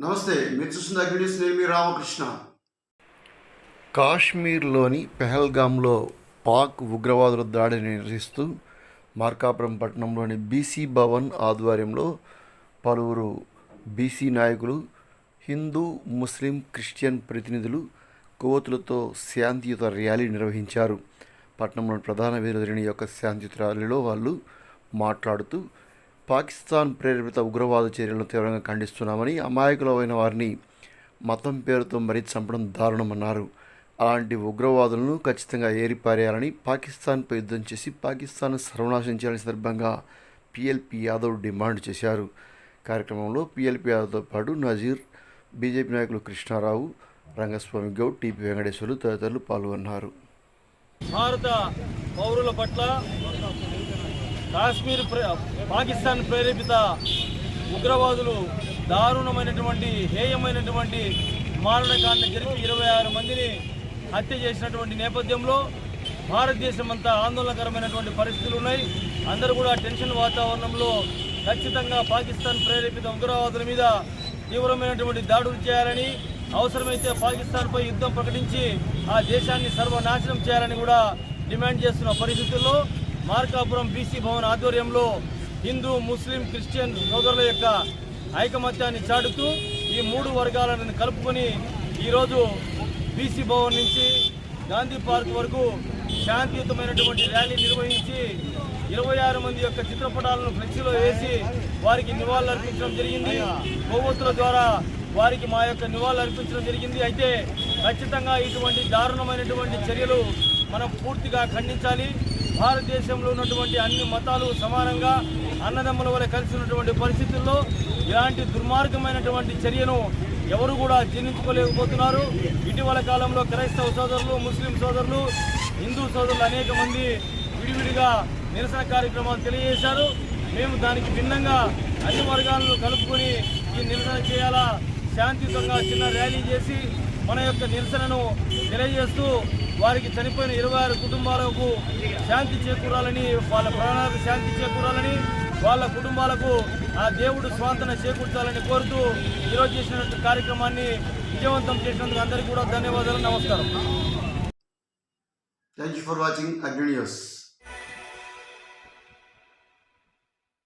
నమస్తే మీరు చూస్తున్న అగ్నిస్ నేను మీ రామకృష్ణ. కాశ్మీర్లోని పెహల్గాంలో పాక్ ఉగ్రవాదుల దాడిని నిరసిస్తూ మార్కాపురం పట్టణంలోని బీసీ భవన్ ఆధ్వర్యంలో పలువురు బీసీ నాయకులు హిందూ ముస్లిం క్రిస్టియన్ ప్రతినిధులు కోతులతో శాంతియుత ర్యాలీ నిర్వహించారు. పట్టణంలోని ప్రధాన వీధులని యొక్క శాంతియుత ర్యాలీలో వాళ్ళు మాట్లాడుతూ పాకిస్తాన్ ప్రేరేపిత ఉగ్రవాద చర్యలను తీవ్రంగా ఖండిస్తున్నామని అమాయకులమైన వారిని మతం పేరుతో మరీ చంపడం దారుణమన్నారు. అలాంటి ఉగ్రవాదులను ఖచ్చితంగా ఏరిపారేయాలని పాకిస్తాన్పై యుద్ధం చేసి పాకిస్తాన్ సర్వనాశనం చేయాలని సందర్భంగా పిఎల్పి యాదవ్ డిమాండ్ చేశారు. కార్యక్రమంలో పిఎల్పి యాదవ్తో పాటు నజీర్ బీజేపీ నాయకులు కృష్ణారావు రంగస్వామి గౌడ్ టీపీ వెంకటేశ్వర్లు తదితరులు పాల్గొన్నారు. భారత పౌరుల పట్ల కాశ్మీర్ ప్ర- పాకిస్తాన్ ప్రేరేపిత ఉగ్రవాదులు దారుణమైనటువంటి హేయమైనటువంటి మారణకాండ జరిపి ఇరవై ఆరు మందిని హత్య చేసినటువంటి నేపథ్యంలో భారతదేశం అంతా ఆందోళనకరమైనటువంటి పరిస్థితులు ఉన్నాయి. అందరూ కూడా టెన్షన్ వాతావరణంలో ఖచ్చితంగా పాకిస్తాన్ ప్రేరేపిత ఉగ్రవాదుల మీద తీవ్రమైనటువంటి దాడులు చేయాలని అవసరమైతే పాకిస్తాన్పై యుద్ధం ప్రకటించి ఆ దేశాన్ని సర్వనాశనం చేయాలని కూడా డిమాండ్ చేస్తున్న పరిస్థితుల్లో మార్కాపురం బీసీ భవన్ ఆధ్వర్యంలో హిందూ ముస్లిం క్రిస్టియన్ సోదరుల యొక్క ఐకమత్యాన్ని చాటుతూ ఈ మూడు వర్గాలను కలుపుకొని ఈరోజు బీసీ భవన్ నుంచి గాంధీ పార్క్ వరకు శాంతియుతమైనటువంటి ర్యాలీ నిర్వహించి ఇరవై ఆరు మంది యొక్క చిత్రపటాలను ఫ్లెక్సీలో వేసి వారికి నివాళులు అర్పించడం జరిగింది. కొవ్వొత్తుల ద్వారా వారికి మా యొక్క నివాళులు అర్పించడం జరిగింది. అయితే ఖచ్చితంగా ఇటువంటి దారుణమైనటువంటి చర్యలు మనం పూర్తిగా ఖండించాలి. భారతదేశంలో ఉన్నటువంటి అన్ని మతాలు సమానంగా అన్నదమ్ముల వల్ల కలిసి ఉన్నటువంటి పరిస్థితుల్లో ఇలాంటి దుర్మార్గమైనటువంటి చర్యను ఎవరు కూడా జీర్ణించుకోలేకపోతున్నారు. ఇటీవల కాలంలో క్రైస్తవ సోదరులు ముస్లిం సోదరులు హిందూ సోదరులు అనేక మంది విడివిడిగా నిరసన కార్యక్రమాలు తెలియజేశారు. మేము దానికి భిన్నంగా అన్ని వర్గాలను కలుపుకొని ఈ నిరసన చేయాలా? శాంతియుతంగా చిన్న ర్యాలీ చేసి మన యొక్క నిరసనను తెలియజేస్తూ వారికి చనిపోయిన ఇరవై ఆరు కుటుంబాలకు శాంతి చేకూరాలని వాళ్ళ ప్రాణాలకు శాంతి చేకూరాలని వాళ్ళ కుటుంబాలకు ఆ దేవుడు స్వాంతన చేకూర్చాలని కోరుతూ ఈరోజు చేసినటువంటి కార్యక్రమాన్ని విజయవంతం చేసినందుకు అందరికీ కూడా ధన్యవాదాలు నమస్కారం. Thank you for watching Agni news